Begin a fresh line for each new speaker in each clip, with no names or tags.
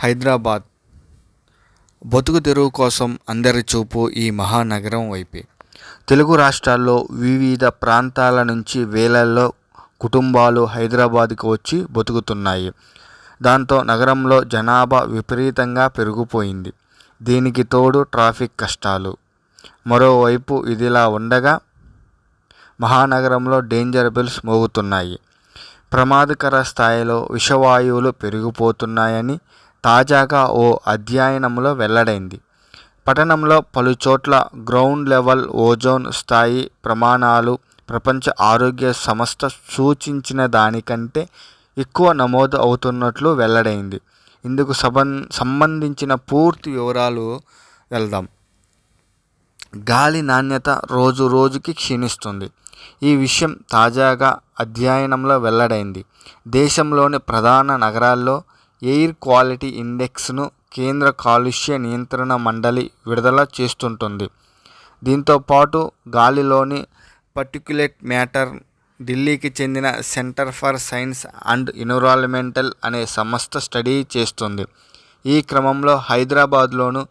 హైదరాబాద్. బతుకు తెరువు కోసం అందరి చూపు ఈ మహానగరం వైపే. తెలుగు రాష్ట్రాల్లో వివిధ ప్రాంతాల నుంచి వేలల్లో కుటుంబాలు హైదరాబాద్కు వచ్చి బతుకుతున్నాయి. దాంతో నగరంలో జనాభా విపరీతంగా పెరిగిపోయింది. దీనికి తోడు ట్రాఫిక్ కష్టాలు. మరోవైపు ఇదిలా ఉండగా మహానగరంలో డేంజర్ బెల్స్ మోగుతున్నాయి. ప్రమాదకర స్థాయిలో విషవాయువులు పెరిగిపోతున్నాయని తాజాగా ఓ అధ్యయనంలో వెల్లడైంది. పట్టణంలో పలుచోట్ల గ్రౌండ్ లెవెల్ ఓజోన్ స్థాయి ప్రమాణాలు ప్రపంచ ఆరోగ్య సంస్థ సూచించిన దానికంటే ఎక్కువ నమోదు అవుతున్నట్లు వెల్లడైంది. ఇందుకు సంబం సంబంధించిన పూర్తి వివరాలు వెళ్దాం. గాలి నాణ్యత రోజు రోజుకి క్షీణిస్తుంది. ఈ విషయం తాజాగా అధ్యయనంలో వెల్లడైంది. దేశంలోని ప్రధాన నగరాల్లో ఎయిర్ క్వాలిటీ ఇండెక్స్ను కేంద్ర కాలుష్య నియంత్రణ మండలి విడుదల చేస్తుంటుంది. దీంతోపాటు గాలిలోని పర్టిక్యులేట్ మ్యాటర్ ఢిల్లీకి చెందిన centre for science and environmental అనే సంస్థ స్టడీ చేస్తుంది. ఈ క్రమంలో హైదరాబాద్లోను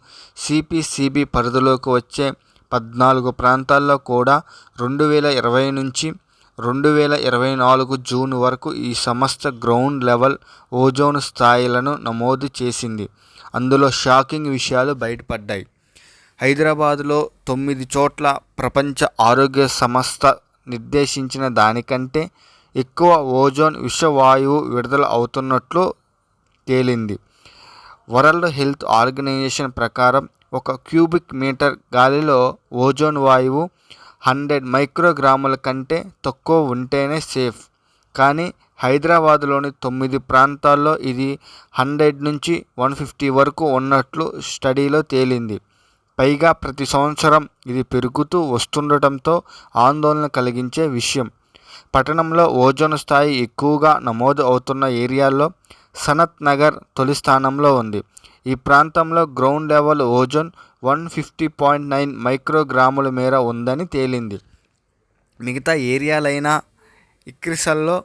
సిపిసిబి పరిధిలోకి వచ్చే పద్నాలుగు ప్రాంతాల్లో కూడా రెండు వేల ఇరవై నుంచి రెండు వేల ఇరవై నాలుగు జూన్ వరకు ఈ సంస్థ గ్రౌండ్ లెవెల్ ఓజోన్ స్థాయిలను నమోదు చేసింది. అందులో షాకింగ్ విషయాలు బయటపడ్డాయి. హైదరాబాదులో తొమ్మిది చోట్ల ప్రపంచ ఆరోగ్య సంస్థ నిర్దేశించిన దానికంటే ఎక్కువ ఓజోన్ విషవాయువు విడుదల అవుతున్నట్లు తేలింది. వరల్డ్ హెల్త్ ఆర్గనైజేషన్ ప్రకారం ఒక క్యూబిక్ మీటర్ గాలిలో ఓజోన్ వాయువు హండ్రెడ్ మైక్రోగ్రాముల కంటే తక్కువ ఉంటేనే సేఫ్. కానీ హైదరాబాద్లోని తొమ్మిది ప్రాంతాల్లో ఇది హండ్రెడ్ నుంచి వన్ ఫిఫ్టీ వరకు ఉన్నట్లు స్టడీలో తేలింది. పైగా ప్రతి సంవత్సరం ఇది పెరుగుతూ వస్తుండటంతో ఆందోళన కలిగించే విషయం. పట్టణంలో ఓజోన్ స్థాయి ఎక్కువగా నమోదు అవుతున్న ఏరియాల్లో సనత్ నగర్ తొలి స్థానంలో ఉంది. ఈ ప్రాంతంలో ground level ozone one fifty point nine మైక్రోగ్రాముల మేర ఉందని తేలింది. మిగతా ఏరియాలైన ఇక్రిసల్లో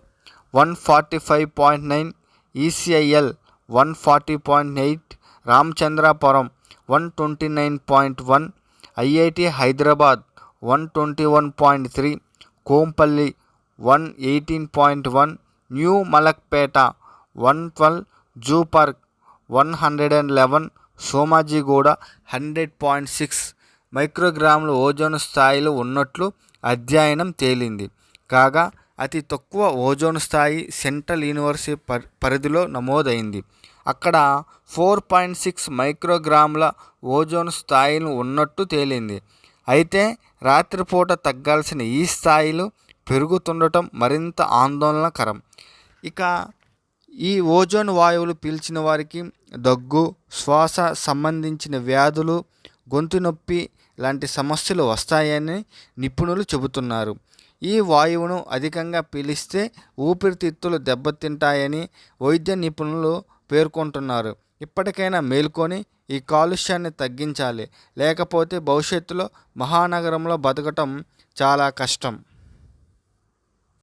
one forty five point nine ECIL one forty point eight Ramachandrapuram one twenty nine point one IIT Hyderabad one twenty one point three Kompally one eighteen point one new Malakpet one twelve zoo park one hundred and eleven Somajiguda hundred point six మైక్రోగ్రాముల ozone స్థాయిలు ఉన్నట్లు అధ్యయనం తేలింది. కాగా అతి తక్కువ ozone స్థాయి central university పరిధిలో నమోదైంది. అక్కడ ఫోర్ పాయింట్ సిక్స్ మైక్రోగ్రాముల ఓజోన్ స్థాయిలు ఉన్నట్టు తేలింది. అయితే రాత్రిపూట తగ్గాల్సిన ఈ స్థాయిలు పెరుగుతుండటం మరింత ఆందోళనకరం. ఇక ఈ ఓజోన్ వాయువులు పీల్చిన వారికి దగ్గు శ్వాస సంబంధించిన వ్యాధులు గొంతు నొప్పి లాంటి సమస్యలు వస్తాయని నిపుణులు చెబుతున్నారు. ఈ వాయువును అధికంగా పీలిస్తే ఊపిరితిత్తులు దెబ్బతింటాయని వైద్య నిపుణులు పేర్కొంటున్నారు. ఇప్పటికైనా మేల్కొని ఈ కాలుష్యాన్ని తగ్గించాలి. లేకపోతే భవిష్యత్తులో మహానగరంలో బతకటం చాలా కష్టం.